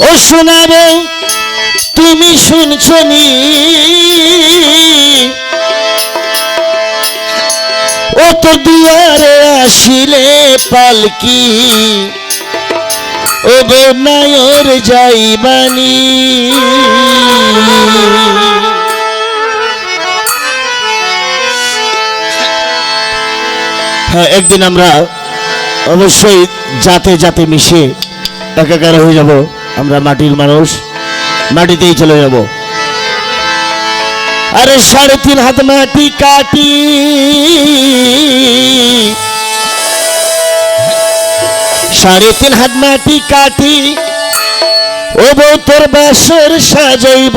ও শোনাবো তুমি শুনছনি ও তো দুয়ারে আসিলে পালকি ও বনায়র যাইবানি। একদিন আমরা অবশ্যই জাতে জাতে মিশে একাকার হয়ে যাব। আমরা মাটির মানুষ, মাটিতেই চলে যাব। আরে সাড়ে তিন হাত মাটি কাটি। সাড়ে তিন হাত মাটি কাটি। ও তোর বাসর সাজাইব।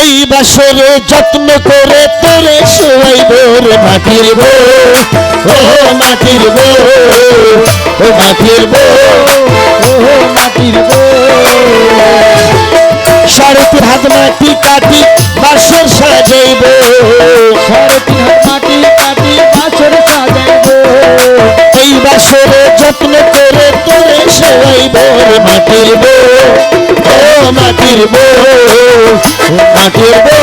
ওই বাসরে যত্ন করে তোরে শোয়াইব রে মাটির বউ। ও মাটির বউ। ও মাটির বো ও মাটির বউ। সাড়ে তিন হাত মাটি কাটি বাসর সাজাইব। সাড়ে তিন হাত মাটি কাটি বাছর সাজাইব। ওই বাসরে যত্ন করে তোরে শোয়াইব রে মাটির বউ। ও মাটির বউ। ও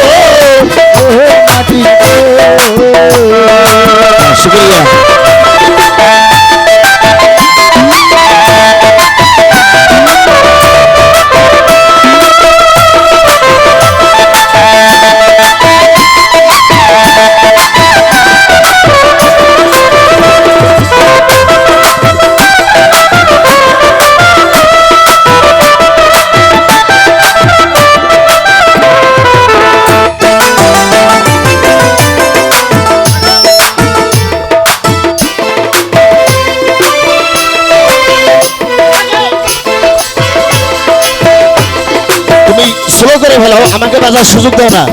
স্লো করে ফেলো আমাকে বাজার সুযোগ দাও না।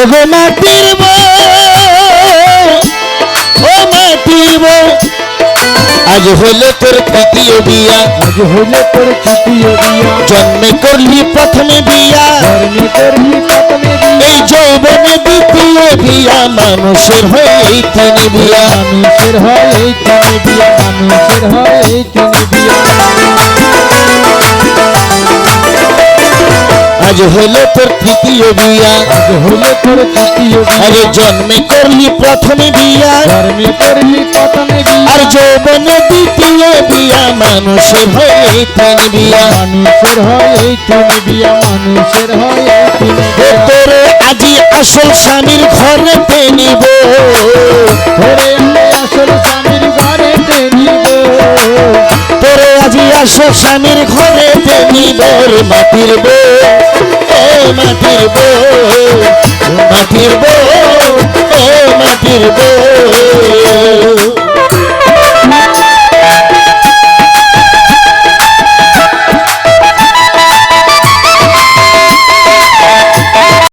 ওগো মাটির ও মাটির আজ হলে তোর তৃতীয় বিয়া। আজ হইলে তোর তৃতীয় বিয়া। জন্মে করলি প্রথমে বিয়া। ধর্মে করবি মানুষের হয়ে এই তিনি বিয়া। মানুষের হয় এই তিনি বিয়া। মানুষের হয় এই তিনি বিয়া। আজ হলো তোর তৃতীয় বিয়া। আজ হলো তোর তৃতীয় আরে জন্মে করলি প্রথমে বিয়া। জন্মে করলি প্রথমে যৌবনে দ্বিতীয় বিয়া মানুষের হয়ে তিন বিয়া। মানুষের হয় তিনি বিয়া মানুষের হয় তিনি তোরে আজি আসল স্বামীর ঘরে নিব ধরে আসল স্বামীর ঘরে তোরে আজি আসল স্বামীর ঘরে নিব রে মাটির বউ। ও মাটির বউ মাটির বউ মাটির বউ।